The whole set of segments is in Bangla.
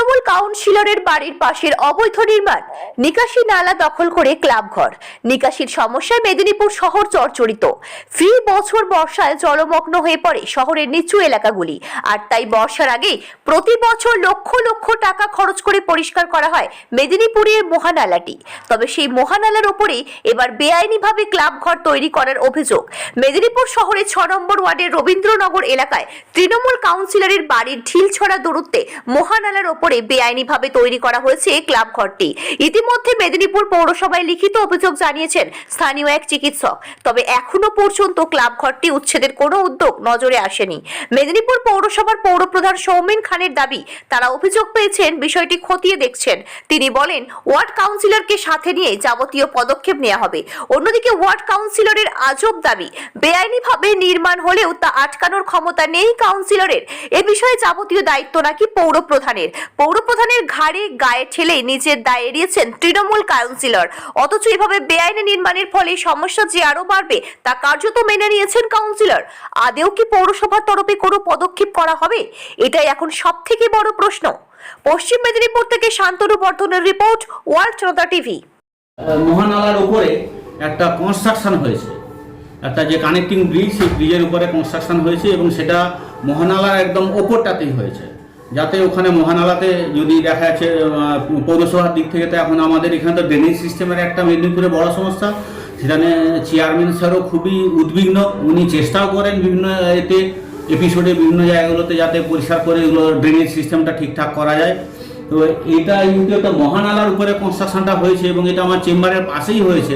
তৃণমূল কাউন্সিলরের বাড়ির পাশের অবৈধ নির্মাণ। নিকাশি নালা দখল করে ক্লাব ঘর নিকাশির সমস্যায় মেদিনীপুর শহর চরচরিত। ফি বছর বর্ষায় জলমগ্ন হয়ে পড়ে শহরের নিচু এলাকাগুলি। আর তাই বর্ষার আগে প্রতি বছর লক্ষ লক্ষ টাকা খরচ করে পরিষ্কার করা হয় মেদিনীপুরের মহানালাটি। তবে সেই মহানালার ওপরে এবার বেআইনিভাবে ক্লাব ঘর তৈরি করার অভিযোগ। মেদিনীপুর শহরের ছ নম্বর ওয়ার্ডের রবীন্দ্রনগর এলাকায় তৃণমূল কাউন্সিলরের বাড়ির ঢিল ছড়া দূরত্বে মহানালার ওপরে বেআইনিভাবে তৈরি করা হয়েছে ক্লাব ঘরটি। ইতিমধ্যে মেদিনীপুর পৌরসভায় লিখিত অভিযোগ জানিয়েছেন স্থানীয় এক চিকিৎসক। তবে এখনও পর্যন্ত ক্লাব ঘরটি উচ্ছেদের কোনো উদ্যোগ নজরে আসেনি। মেদিনীপুর পৌরসভার পৌরপ্রধান সৌমেন খানের দাবি, তারা অভিযোগ পেয়েছেন বিষয়টি খতিয়ে দেখছেন। তিনি বলেন, ওয়ার্ড কাউন্সিলরকে সাথে নিয়ে যাবতীয় পদক্ষেপ নেওয়া হবে। অন্যদিকে ওয়ার্ড কাউন্সিলরের আজব দাবি, বেআইনিভাবে নির্মাণ হলেও তা আটকানোর ক্ষমতা নেই কাউন্সিলরের। এ বিষয়ে যাবতীয় দায়িত্ব নাকি পৌর প্রধানের পৌর প্রধানের ঘাড়ে গায়ে ঠেলে নিজের দায় এড়িয়েছেন তৃণমূল কাউন্সিলর। অথচ এভাবে বেআইনি নির্মাণের ফলে সমস্যা যে আরও বাড়বে, তা কার্যত মেনে নিয়েছেন কাউন্সিলর। আদেও কি পৌরসভার তরফে কোনো পদক্ষেপ করা হবে? এটাই এখন সব থেকে বড় প্রশ্ন। পশ্চিম মেদিনীপুর থেকে শান্তনু বর্ধনের রিপোর্ট, ওয়ার্ল্ড জনতা টিভি। মহানালার উপরে একটা কনস্ট্রাকশন হয়েছে। একটা যে কানেক্টিং ব্রিজ সেই ব্রিজের উপরে কনস্ট্রাকশন হয়েছে এবং সেটা মহানালার একদম ওপরটাতেই হয়েছে। যাতে ওখানে মহানালাতে যদি দেখা যাচ্ছে পৌরসভার দিক থেকে তো এখন আমাদের এখানে তো ড্রেনেজ সিস্টেমের একটা মেদিনীপুরে বড় সমস্যা। সেখানে চেয়ারম্যান স্যারও খুবই উদ্বিগ্ন। উনি চেষ্টাও করেন বিভিন্ন এতে এপিসোডে বিভিন্ন জায়গাগুলোতে যাতে পরিষ্কার করে এগুলো ড্রেনেজ সিস্টেমটা ঠিকঠাক করা যায়। তো এটা কিন্তু একটা মহানালার উপরে কনস্ট্রাকশনটা হয়েছে এবং এটা আমার চেম্বারের পাশেই হয়েছে।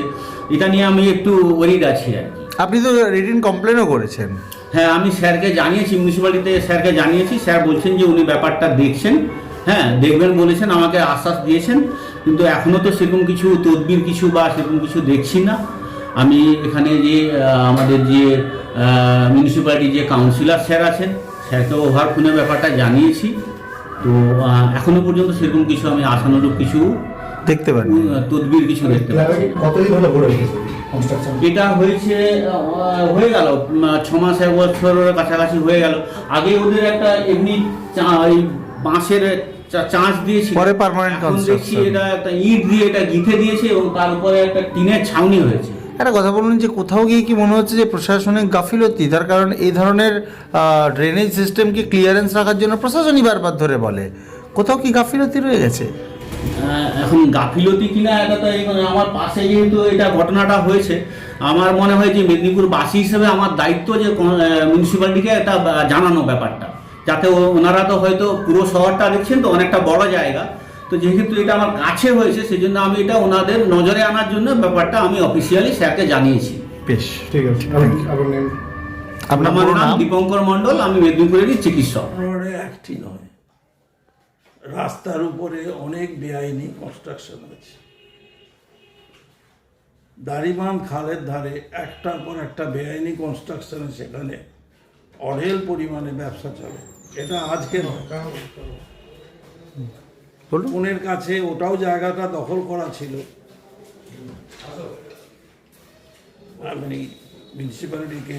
এটা নিয়ে আমি একটু ওরিড আছি আর আপনি তো রিটিন কমপ্লেনও করেছেন। হ্যাঁ আমি স্যারকে জানিয়েছি মিউনিসিপ্যালিটিতে স্যারকে জানিয়েছি স্যার বলছেন যে উনি ব্যাপারটা দেখছেন। হ্যাঁ দেখবেন বলেছেন আমাকে আশ্বাস দিয়েছেন কিন্তু এখনও তো সেরকম কিছু তদবির কিছু বা সেরকম কিছু দেখছি না। আমি এখানে যে আমাদের যে মিউনিসিপ্যালিটির যে কাউন্সিলর স্যার আছেন স্যারকে ওভার ফোনে ব্যাপারটা জানিয়েছি। তো এখনও পর্যন্ত সেরকম কিছু আমি আশানুরূপ কিছু দেখতে উম, তদবির কিছু দেখতে পাচ্ছি কতদিন হলো এটা হয়েছে হয়ে গেল ছ মাস এক বছরের কাছাকাছি হয়ে গেল। আগে ওদের একটা এমনি চা- ওই বাঁশের চাঁচ দিয়েছিল। পরে permanent দেখছি এটা একটা ইট দিয়ে এটা গিথে দিয়েছে এবং তার উপরে একটা টিনের ছাউনি হয়েছে। একটা কথা বলুন যে কোথাও গিয়ে কি মনে হচ্ছে যে প্রশাসনিক গাফিলতি? তার কারণ এই ধরনের ড্রেনেজ সিস্টেমকে ক্লিয়ারেন্স রাখার জন্য প্রশাসনই বারবার ধরে বলে। কোথাও কি গাফিলতি রয়ে গেছে? এখন গাফিলতি কিনা এটা তো এই- আমার পাশে যেহেতু এটা ঘটনাটা হয়েছে আমার মনে হয় যে মেদিনীপুর বাসী হিসেবে আমার দায়িত্ব যে মিউনিসিপ্যালিটিকে একটা আহ, জানানো ব্যাপারটা। যাতে ওনারা তো হয়তো পুরো শহরটা দেখছেন তো অনেকটা বড় জায়গা। তো যেহেতু এটা আমার কাছে হয়েছে সেজন্য আমি এটা ওনাদের নজরে আনার জন্য ব্যাপারটা আমি অফিসিয়ালি স্যারকে জানিয়েছি। বেশ ঠিক আছে। আপনার- নাম নাম? দীপঙ্কর মণ্ডল আমি মেদিনীপুরেরই চিকিৎসক। একটি নয়। রাস্তার উপরে অনেক বেআইনি কনস্ট্রাকশন আছে দাড়িবান খালের ধারে একটার পর একটা বেআইনি কনস্ট্রাকশনে সেখানে অঢেল পরিমাণে ব্যবসা চলে। এটা আজকে পুনের কাছে ওটাও জায়গাটা দখল করা ছিল। মিউনিসিপ্যালিটিকে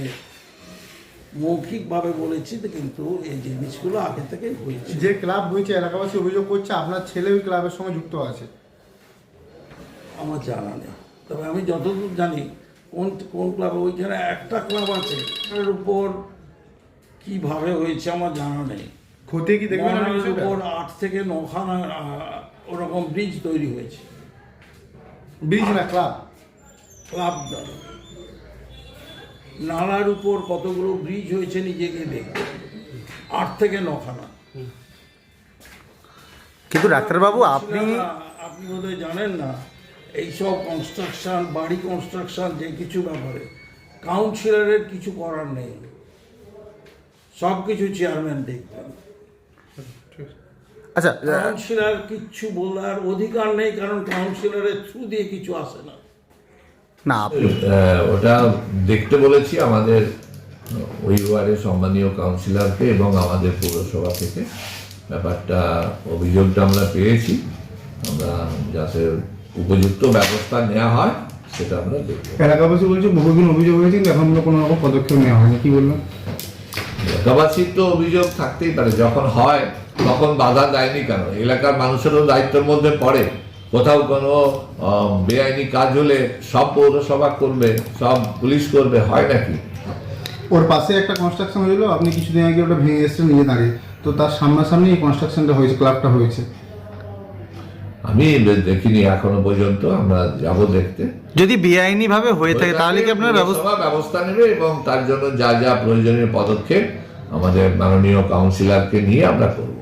মৌখিকভাবে বলেছি কিন্তু এই জিনিসগুলো আগে থেকে হয়েছে। যে ক্লাব হয়েছে এলাকাবাসী অভিযোগ করছে আপনার ছেলে ওই ক্লাবের সঙ্গে যুক্ত আছে। আমার জানা নেই। তবে আমি যতদূর জানি কোন কোন ক্লাবে ওইখানে একটা ক্লাব আছে এর উপর কীভাবে হয়েছে আমার জানা নেই। ক্ষতি কি দেখবেন উপর আট থেকে নখানা ওরকম ব্রিজ তৈরি হয়েছে। ব্রিজ না ক্লাব? ক্লাব দল নালার উপর কতগুলো ব্রিজ হয়েছে নিজেকে দেখবে আট থেকে নখানা। কিন্তু ডাক্তারবাবু আপনি আপনি বোধহয় জানেন না এইসব কনস্ট্রাকশন বাড়ি কনস্ট্রাকশন যে কিছু ব্যাপারে কাউন্সিলরের কিছু করার নেই। সব কিছু চেয়ারম্যান দেখবেন। আচ্ছা কাউন্সিলর কিচ্ছু বলার অধিকার নেই কারণ কাউন্সিলরের থ্রু দিয়ে কিছু আসে না। না ওটা দেখতে বলেছি আমাদের ওই ওয়ার্ডের সম্মানীয় কাউন্সিলরকে এবং আমাদের পৌরসভা থেকে। ব্যাপারটা অভিযোগটা আমরা পেয়েছি। আমরা যাতে উপযুক্ত ব্যবস্থা নেওয়া হয় সেটা আমরা দেখব। এলাকাবাসী বলছে বহুদিন অভিযোগ হয়েছে কিন্তু এখন কোনো রকম পদক্ষেপ নেওয়া হয়নি। কি বললাম এলাকাবাসীর তো অভিযোগ থাকতেই পারে যখন হয় তখন বাধা দেয়নি কেন? এলাকার মানুষেরও দায়িত্বের মধ্যে পড়ে। কোথাও কোনো আহ, বেআইনি কাজ হলে সব পৌরসভা করবে সব পুলিশ করবে হয় নাকি? ওর পাশে একটা কনস্ট্রাকশন হয়েছিল আপনি কিছুদিন আগে ওটা ভেঙে এসেছেন নিজে দাঁড়িয়ে। তো তার সামনাসামনি এই কনস্ট্রাকশনটা হয়েছে ক্লাবটা হয়েছে। আমি দেখিনি এখনও পর্যন্ত আমরা যাব দেখতে। যদি বেআইনি ভাবে হয়ে থাকে তাহলে কি আপনার ব্যবস্থা ব্যবস্থা নেবে এবং তার জন্য যা যা প্রয়োজনীয় পদক্ষেপ আমাদের মাননীয় কাউন্সিলরকে নিয়ে আমরা করব।